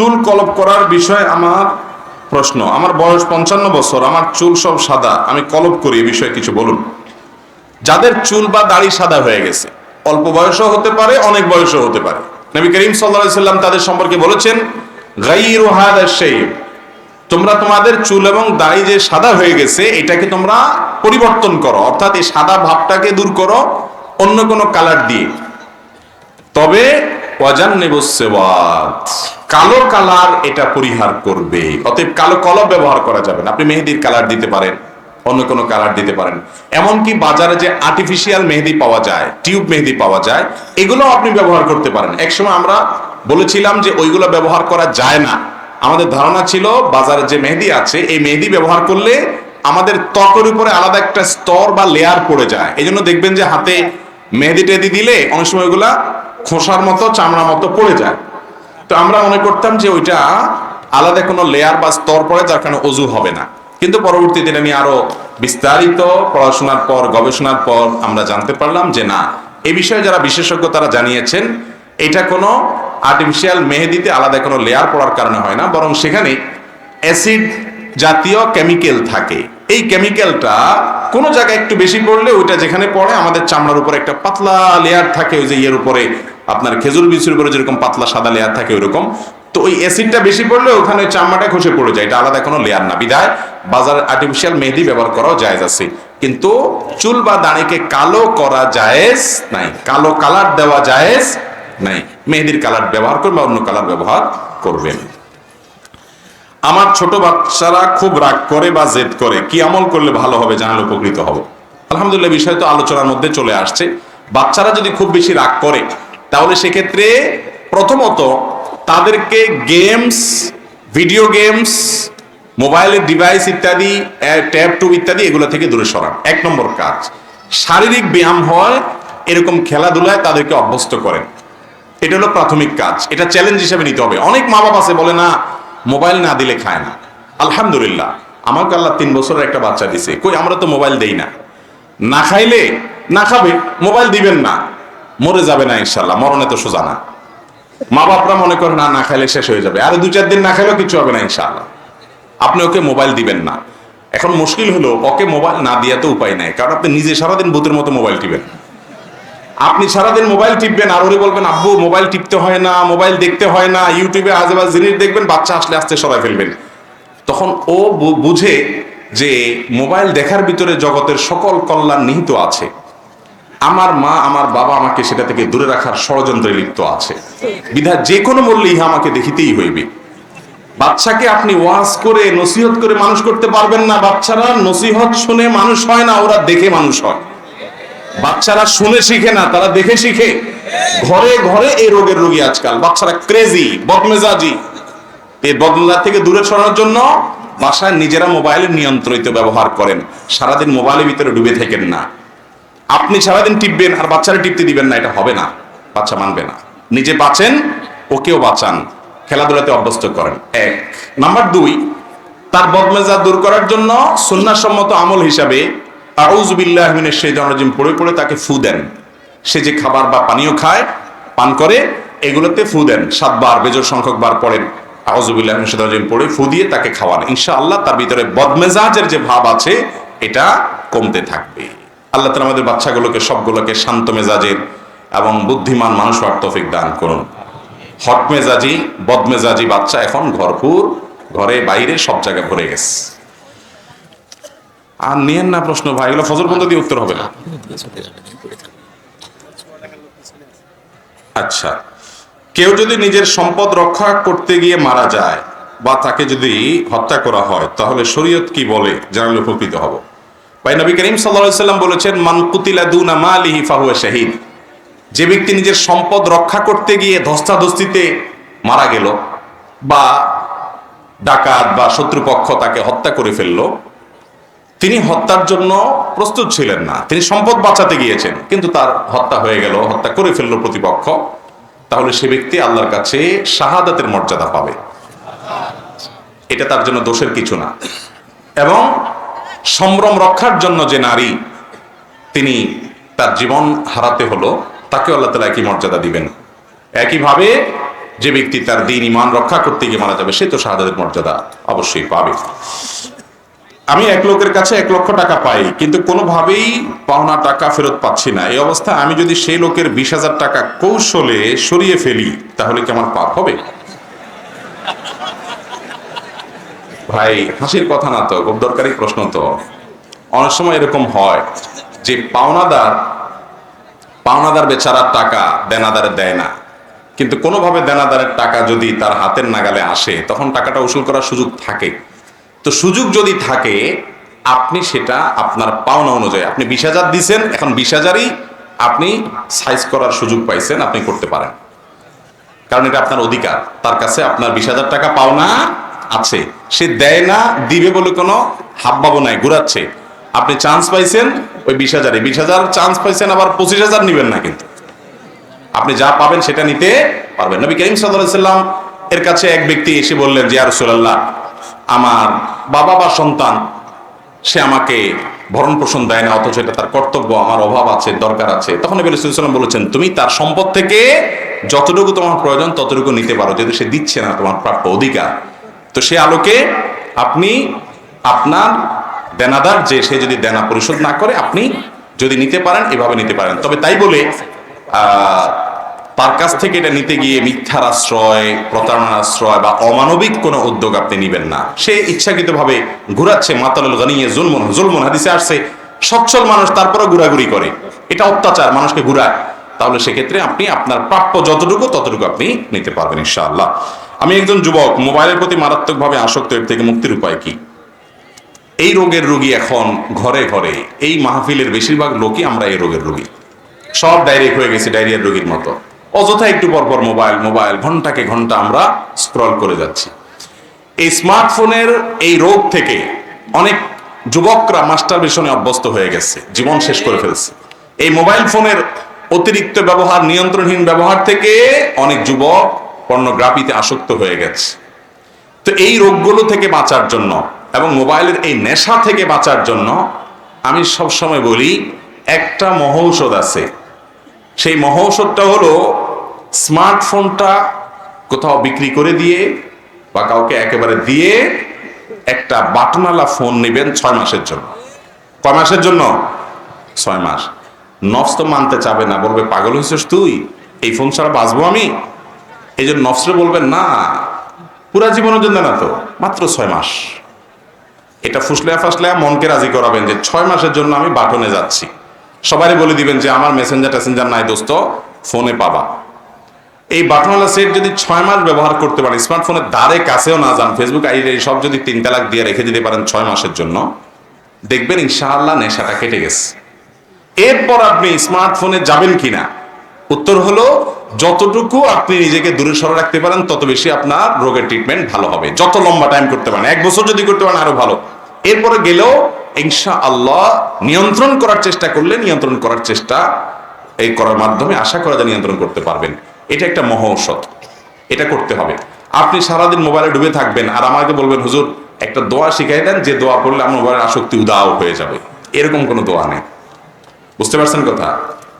চুল কলপ করার বিষয়ে আমার প্রশ্ন। আমার বয়স পঞ্চান্ন বছর, আমার চুল সব সাদা। আমি কলপ করি, এই বিষয়ে কিছু বলুন। যাদের চুল বা দাড়ি সাদা হয়ে গেছে, অল্প বয়সও হতে পারে, অনেক বয়সও হতে পারে। নবী করিম সাল্লাম তাদের সম্পর্কে বলেছেন তোমরা তোমাদের চুল এবং দাড়ি যে সাদা হয়ে গেছে, এটাকে তোমরা পরিবর্তন করো। অর্থাৎ এই সাদা ভাবটাকে দূর করো অন্য কোনো কালার দিয়ে। তবে কালো কালার এটা পরিহার করবে। অতএব কালো কলম ব্যবহার করা যাবে না। আপনি মেহেদির কালার দিতে পারেন, অন্য কোনো কালার দিতে পারেন। এমনকি বাজারে যে আর্টিফিশিয়াল মেহেদি পাওয়া যায় টিউব মেহেদি পাওয়া যায়, এগুলো আপনি ব্যবহার করতে পারেন। একসময় আমরা বলেছিলাম যে ওইগুলো ব্যবহার করা যায় না। আমাদের ধারণা ছিল বাজারে যে মেহেদি আছে, এই মেহেদি ব্যবহার করলে আমাদের ত্বকের উপরে আলাদা একটা স্তর বা লেয়ার পড়ে যায়। এই দেখবেন যে হাতে মেহেদি টেদি দিলে অনেক সময় ওইগুলা খোসার মতো চামড়া মতো পড়ে যায়। তো আমরা মনে করতাম যে ওইটা আলাদা কোনো লেয়ার বা স্তর পড়ে যার কারণে অজু হবে না। কিন্তু পরবর্তীতে এটা নিয়ে আরও বিস্তারিত পড়াশোনার পর, গবেষণার পর আমরা জানতে পারলাম যে না, এ বিষয়ে যারা বিশেষজ্ঞ তারা জানিয়েছেন, এটা কোনো আর্টিফিশিয়াল মেহেদিতে আলাদা কোনো লেয়ার পড়ার কারণে হয় না। বরং সেখানে অ্যাসিড জাতীয় কেমিক্যাল থাকে। এই কেমিক্যালটা কোনো জায়গায় একটু বেশি পড়লে ওইটা যেখানে পড়ে আমাদের চামড়ার উপরে একটা পাতলা লেয়ার থাকে, ওই যে ইয়ের উপরে আপনার খেজুর বিচুর উপরে যেরকম পাতলা সাদা লেয়ার থাকে ওইরকম। তো ওই অ্যাসিডটা বেশি পড়লে ওখানে চামড়াটা খসে পড়ে যায়, এটা আলাদা কোনো লেয়ার না। বিধায় বাজার আর্টিফিশিয়াল মেহেদি ব্যবহার করাও জায়েজ আছে। কিন্তু চুল বা দাড়িকে কালো করা জায়েজ নাই, কালো কালার দেওয়া জায়েজ নাই। মেহেদির কালার ব্যবহার করবে বা অন্য কালার ব্যবহার করবেন আমার ছোট বাচ্চারা খুব রাগ করে বা জেদ করে। কি আমল করলে ভালো হবে জানালে উপকৃত হব। আলহামদুলিল্লাহ বিষয় তো আলোচনার মধ্যে চলে আসছে। বাচ্চারা যদি খুব বেশি রাগ করে, তাহলে সেক্ষেত্রে প্রথমত তাদেরকে গেমস, ভিডিও গেমস মোবাইলের ডিভাইস ইত্যাদি ট্যাব টুব ইত্যাদি এগুলো থেকে দূরে সরান। এক নম্বর কাজ, শারীরিক ব্যায়াম হয় এরকম খেলাধুলায় তাদেরকে অভ্যস্ত করেন। এটা হলো প্রাথমিক কাজ। এটা চ্যালেঞ্জ হিসেবে নিতে হবে। অনেক মা বাবা আছে, বলে না মোবাইল না দিলে খায় না। আলহামদুলিল্লাহ, আমাকে আল্লাহ তিন বছরের একটা বাচ্চা দিছে। কই, আমরা তো মোবাইল দেই না। না খাইলে না খাবে, মোবাইল দিবেন না। মরে যাবে না ইনশাল্লাহ মরণে তো সোজা না। মা বাপরা মনে করেন না না খাইলে শেষ হয়ে যাবে। আর দু চার দিন না খাইলেও কিছু হবে না ইনশাল্লাহ আপনি ওকে মোবাইল দিবেন না। এখন মুশকিল হলো, ওকে মোবাইল না দিয়া তো উপায় নাই। কারণ আপনি নিজে সারাদিন ভূতের মতো মোবাইল টিবেন আপনি সারাদিন মোবাইল টিপবেন, আর ওরে বলবেন, আব্বু, মোবাইল টিপতে হয় না, মোবাইল দেখতে হয় না, ইউটিউবে আজেবাজ জিনিস দেখবেন, বাচ্চা আসলে আসতে সরাই ফেলবেন। তখন ও বুঝে যে মোবাইল দেখার ভিতরে জগতের সকল কল্যাণ নিহিত আছে। আমার মা, আমার বাবা আমাকে সেটা থেকে দূরে রাখার ষড়যন্ত্রে লিপ্ত আছে। বিধা যে কোনো মূল্যে ইহা আমাকে দেখিতেই হইবে। বাচ্চাকে আপনি ওয়াজ করে, নসিহত করে মানুষ করতে পারবেন না। বাচ্চারা নসিহত শুনে মানুষ হয় না, ওরা দেখে মানুষ হয়। বাচ্চারা শুনে শিখে না, তারা দেখে শিখে। ঘরে ঘরে এই রোগের রোগী আজকাল। বাচ্চারা ক্রেজি বদমেজাজি। এই বদমেজাজ থেকে দূরে সরানোর জন্য বাসায় নিজেরা মোবাইলের নিয়ন্ত্রিত ব্যবহার করেন। সারাদিন মোবাইলের ভিতরে ডুবে থাকেন না। আপনি সারাদিন টিপবেন আর বাচ্চারা টিপতে দিবেন না, এটা হবে না। বাচ্চা মানবে না। নিজে বাঁচেন, ওকেও বাঁচান। খেলাধুলাতে অভ্যস্ত করেন। এক। নাম্বার দুই, তার বদমেজা দূর করার জন্য সুন্নাসম্মত আমল হিসাবে আউজবিল্লাহ মিনের সেই জনজিম পড়ে পড়ে তাকে ফু দেন। সে যে খাবার বা পানীয় খায়, পান করে, এগুলোতে ফু দেন। সাতবার বেজোর সংখ্যক বার পড়েন। আউজবিল্লাহ মিনের পড়ে ফু দিয়ে তাকে খাওয়ান। ইনশাআল্লাহ তার ভিতরে বদমেজাজের যে ভাব আছে, এটা কমতে থাকবে। আল্লাহ তালা আমাদের বাচ্চাগুলোকে, সবগুলোকে শান্ত মেজাজের এবং বুদ্ধিমান মানুষ হওয়ার তৌফিক দান করুন। হট মেজাজি, বদমেজাজি বাচ্চা এখন ভরপুর ঘরে, বাইরে, সব জায়গায় ভরে গেছে। আর নিয়েন না প্রশ্ন, ভাই, এগুলো ফজর বন্ধ দিয়ে উত্তর হবে না। আচ্ছা কেউ যদি নিজের সম্পদ রক্ষা করতে গিয়ে মারা যায় বা তাকে যদি হত্যা করা হয়, তাহলে শরীয়ত কি বলে? জানালে উপকৃত হব। ভাই, নবী করিম সাল্লাম বলেছেন, মান কুতিলা দুনা মালিহি ফাহুয়া শাহিদ। যে ব্যক্তি নিজের সম্পদ রক্ষা করতে গিয়ে ধস্তাধস্তিতে মারা গেল বা ডাকাত বা শত্রুপক্ষ তাকে হত্যা করে ফেলল তিনি হত্যার জন্য প্রস্তুত ছিলেন না। তিনি সম্পদ বাঁচাতে গিয়েছেন, কিন্তু তার হত্যা হয়ে গেল, হত্যা করে ফেলল প্রতিপক্ষ। তাহলে সে ব্যক্তি আল্লাহর কাছে শাহাদাতের মর্যাদা পাবে। এটা তার জন্য দোষের কিছু না। এবং সম্ভ্রম রক্ষার জন্য যে নারী তিনি তার জীবন হারাতে হলো তাকে আল্লাহ তালা একই মর্যাদা দিবেন। একইভাবে যে ব্যক্তি তার দিন ইমান রক্ষা করতে গিয়ে মারা যাবে, সে তো শাহাদাতের মর্যাদা অবশ্যই পাবে। আমি এক লোকের কাছে এক লক্ষ টাকা পাই, কিন্তু কোনোভাবেই পাওনা টাকা ফেরত পাচ্ছি না। এই অবস্থায় আমি যদি সেই লোকের বিশ হাজার টাকা কৌশলে সরিয়ে ফেলি, তাহলে কি আমার পাপ হবে? ভাই, হাসির কথা না তো, খুব দরকারি প্রশ্ন তো। অনেক সময় এরকম হয় যে পাওনাদার পাওনাদার বেচারার টাকা দেনাদারে দেয় না। কিন্তু কোনোভাবে দেনাদারের টাকা যদি তার হাতের নাগালে আসে, তখন টাকাটা উসুল করার সুযোগ থাকে। তো সুযোগ যদি থাকে, আপনি সেটা আপনার পাওনা অনুযায়ী, আপনি বিশ হাজার দিচ্ছেন এখন বিশ হাজারই আপনি সাইজ করার সুযোগ পাইছেন, আপনি করতে পারেন। কারণ এটা আপনার অধিকার। তার কাছে আপনার বিশ হাজার টাকা পাওনা আছে। সে দেয় না, দিবে বলে কোনো হাবভাবও নাই, ঘুরাচ্ছে। আপনি চান্স পাইছেন, ওই বিশ হাজারে। বিশ হাজার চান্স পাইছেন, আবার পঁচিশ হাজার নিবেন না কিন্তু। আপনি যা পাবেন সেটা নিতে পারবেন। নবী করিম সাল্লাম এর কাছে এক ব্যক্তি এসে বললেন, যে রসুল্লাহ আমার বাবা বা সন্তান, সে আমাকে ভরণ পোষণ দেয় না, অথচ এটা তার কর্তব্য, আমার অভাব আছে, দরকার আছে। তখন নবী সাল্লাম বলেছেন, তুমি তার সম্পদ থেকে যতটুকু তোমার প্রয়োজন, ততটুকু নিতে পারো, যেহেতু সে দিচ্ছে না তোমার প্রাপ্য অধিকার। তো সে আলোকে আপনি আপনার দেনাদার, যে সে যদি দেনা পরিশোধ না করে, আপনি যদি নিতে পারেন, এভাবে নিতে পারেন। তবে তাই বলে তার কাছ থেকে এটা নিতে গিয়ে মিথ্যার আশ্রয়, প্রতারণার আশ্রয় বা অমানবিক কোনো উদ্যোগ আপনি নিবেন না। সে ইচ্ছাকৃতভাবে ঘুরাচ্ছে, মাতালুল গানিয়ে জুলমন জুলমন হাদিসে আসছে, সচ্ছল মানুষ তারপরে ঘোরাঘুরি করে। এটা অত্যাচার, মানুষকে ঘুরায়। তাহলে সেক্ষেত্রে আপনি আপনার প্রাপ্য যতটুকু, ততটুকু আপনি নিতে পারবেন ইনশাআল্লাহ। আমি একজন যুবক, মোবাইলের প্রতি মারাত্মকভাবে আসক্ত, এর থেকে মুক্তির উপায় কি? এই রোগের রোগী এখন ঘরে ঘরে, এই মাহফিলের বেশিরভাগ লোকই আমরা এই রোগের রোগী। সব ডাইরেক্ট হয়ে গেছে ডায়রিয়ার রোগীর মতো। অযথা একটু পরপর মোবাইল মোবাইল, ঘন্টাকে ঘণ্টা আমরা স্ক্রল করে যাচ্ছি। এই স্মার্টফোনের এই রোগ থেকে অনেক যুবকরা মাস্টার বেশনে অভ্যস্ত হয়ে গেছে, জীবন শেষ করে ফেলছে। এই মোবাইল ফোনের অতিরিক্ত ব্যবহার, নিয়ন্ত্রণহীন ব্যবহার থেকে অনেক যুবক পর্নোগ্রাফিতে আসক্ত হয়ে গেছে। তো এই রোগগুলো থেকে বাঁচার জন্য এবং মোবাইলের এই নেশা থেকে বাঁচার জন্য আমি সব সময় বলি, একটা মহৌষধ আছে। সেই মহৌষধটা হলো স্মার্টফোনটা কোথাও বিক্রি করে দিয়ে বা কাউকে একেবারে দিয়ে একটা বাটনালা ফোন নেবেন ছয় মাসের জন্য। কয় মাসের জন্য? ছয় মাস। নফস তো মানতে চাবে না, বলবে, পাগল হয়েছিস তুই? এই ফোন ছাড়া বাঁচবো আমি? এই জন্য নফসরে বলবেন, না, পুরা জীবনের জন্য না তো, মাত্র ছয় মাস। এটা ফুসলেয়া ফাসলেয়া মনকে রাজি করাবেন যে ছয় মাসের জন্য আমি বাটনে যাচ্ছি। সবাই বলে দিবেন যে, আমার মেসেঞ্জার টেসেঞ্জার নাই দোস্ত, ফোনে পাবা। এই বাটনওয়ালা সেট যদি ছয় মাস ব্যবহার করতে পারেন, স্মার্টফোনের দ্বারে কাছেও না যান ফেসবুক আইডি সব যদি তিন তালাক দিয়ে রেখে দিতে পারেন ছয় মাসের জন্য, দেখবেন ইনশাআল্লাহ নেশাটা কেটে গেছে। এরপর আপনি স্মার্টফোনে যাবেন কিনা? উত্তর হলো, যতটুকু আপনি নিজেকে দূরে সরে রাখতে পারেন, তত বেশি আপনার রোগের ট্রিটমেন্ট ভালো হবে। যত লম্বা টাইম করতে পারেন, এক বছর যদি করতে পারেন, আরও ভালো। এরপরে গেলেও ইনশা আল্লাহ নিয়ন্ত্রণ করার চেষ্টা করলে নিয়ন্ত্রণ করার চেষ্টা এই করার মাধ্যমে আশা করা যায় নিয়ন্ত্রণ করতে পারবেন। এটা একটা মহ ঔষধ এটা করতে হবে। আপনি সারাদিন মোবাইলে ডুবে থাকবেন আর আমাকে বলবেন, হুজুর, একটা দোয়া শিখাই দেন, যে দোয়া করলে আমার মোবাইলের আসক্তি উদাও হয়ে যাবে। এরকম কোনো দোয়া নেই। বুঝতে পারছেন কথা?